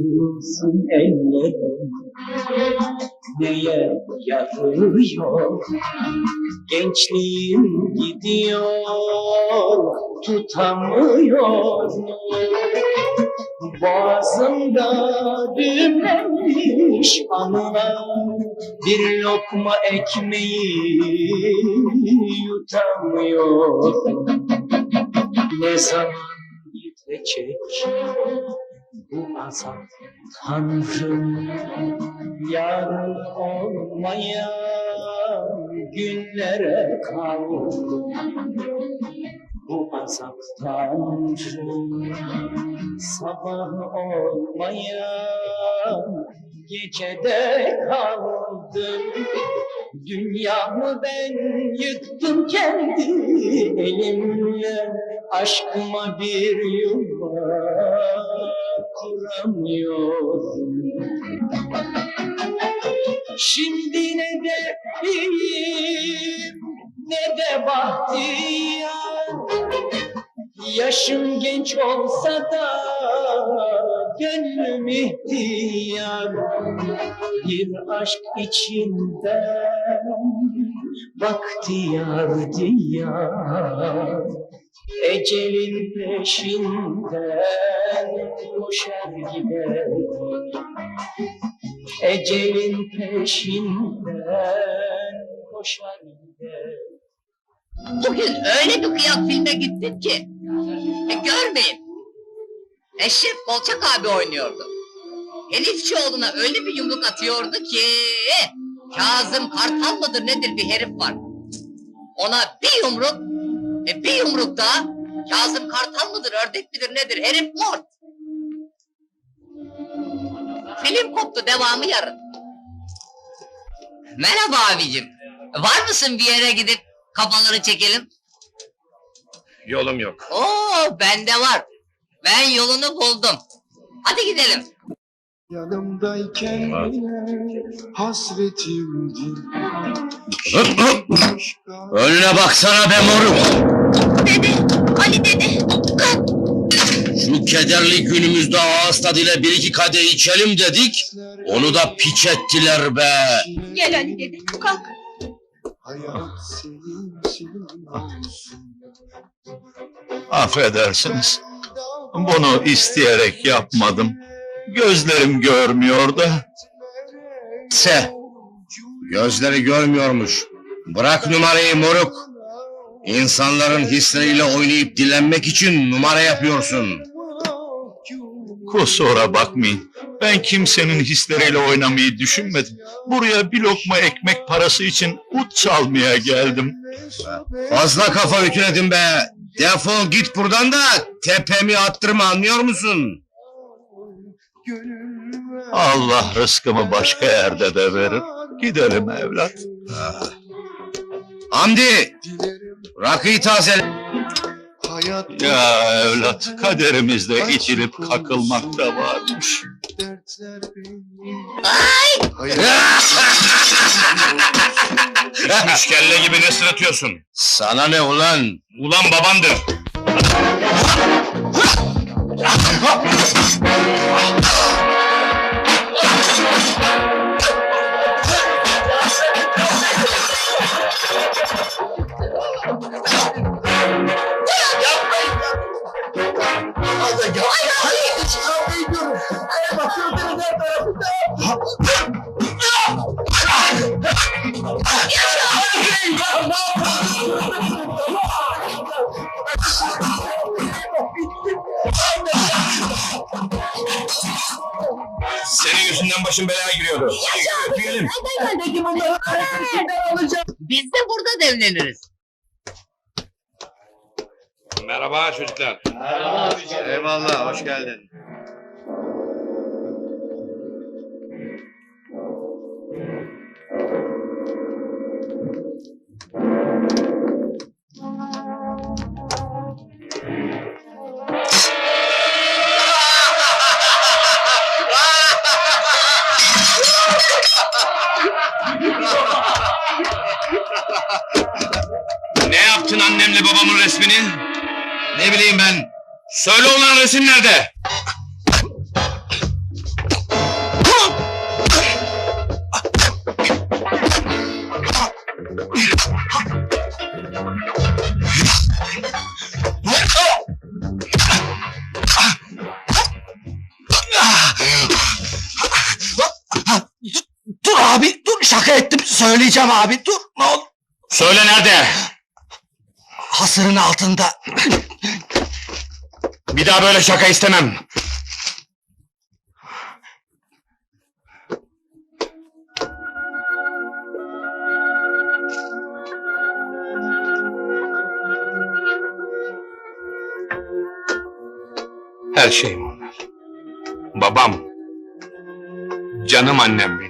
Tutulsun ellerim Neye yarıyor Gençliğim gidiyor Tutamıyorum. Boğazımda düğümlenmiş anılar Bir lokma ekmeği yutamıyorum. Ne zaman gidecek azap Tanrım yarın olmayan günlere kaldım. Bu azap Tanrım sabah olmayan gecede kaldım. Dünyamı ben yıktım kendi elimle Aşkıma bir yuva kuramıyorum Şimdi ne de iyiyim ne de bahtiyar. Yaşım genç olsa da gönlüm ihtiyar. Bir aşk içinden baktiyar diyar Ecelin peşinden koşar gider Ecelin peşinden koşar gider Bugün öyle bir kıyak filme gittik ki. E, görmeyin. Eşref Bolçak abi oynuyordu. Elifçioğlu'na öyle bir yumruk atıyordu ki... Kazım Kartal mıdır nedir bir herif var. Ona bir yumruk, e, bir yumruk daha Kazım Kartal mıdır ördek midir nedir herif mort. Film koptu devamı yarın. Merhaba abicim. Var mısın bir yere gidip kafaları çekelim? Yolum yok. Oo bende var. Ben yolunu buldum. Hadi gidelim. Yanımdayken yine! Başka Önüne baksana be moruk. Dede, Ali dede. Kalk. Şu kederli günümüzde ağız tadıyla bir iki kadeh içelim dedik. Onu da piç ettiler be. Gel Ali dede, kalk. Hayat senin senin olsun. Affedersiniz. Bunu isteyerek yapmadım. Gözlerim görmüyor da. Se. Gözleri görmüyormuş. Bırak numarayı moruk. İnsanların hisleriyle oynayıp dilenmek için numara yapıyorsun. Kusura bakmayın. Ben kimsenin hisleriyle oynamayı düşünmedim. Buraya bir lokma ekmek parası için ut çalmaya geldim. Fazla kafa ütüledin be. Defol git buradan da tepemi attırma anlıyor musun? Allah rızkımı başka yerde de verir. Gidelim evlat. Hamdi dilerim rakıyı tazele. hayat Ya evlat kaderimizde içilip kakılmak da varmış. Ay! Üç kelle gibi ne sırıtıyorsun? Sana ne ulan? Ulan babandır. Senin yüzünden başım belaya giriyordu. Öpüyelim. Biz de burada devleniriz. Merhaba çocuklar. Eyvallah, hoş geldin. attın annemle babamın resmini? Ne bileyim ben. Söyle olan resim nerede? Dur abi dur şaka ettim söyleyeceğim abi dur ne olur. Söyle nerede? Hasırın altında. Bir daha böyle şaka istemem. Her şeyim onlar. Babam. Canım annem benim.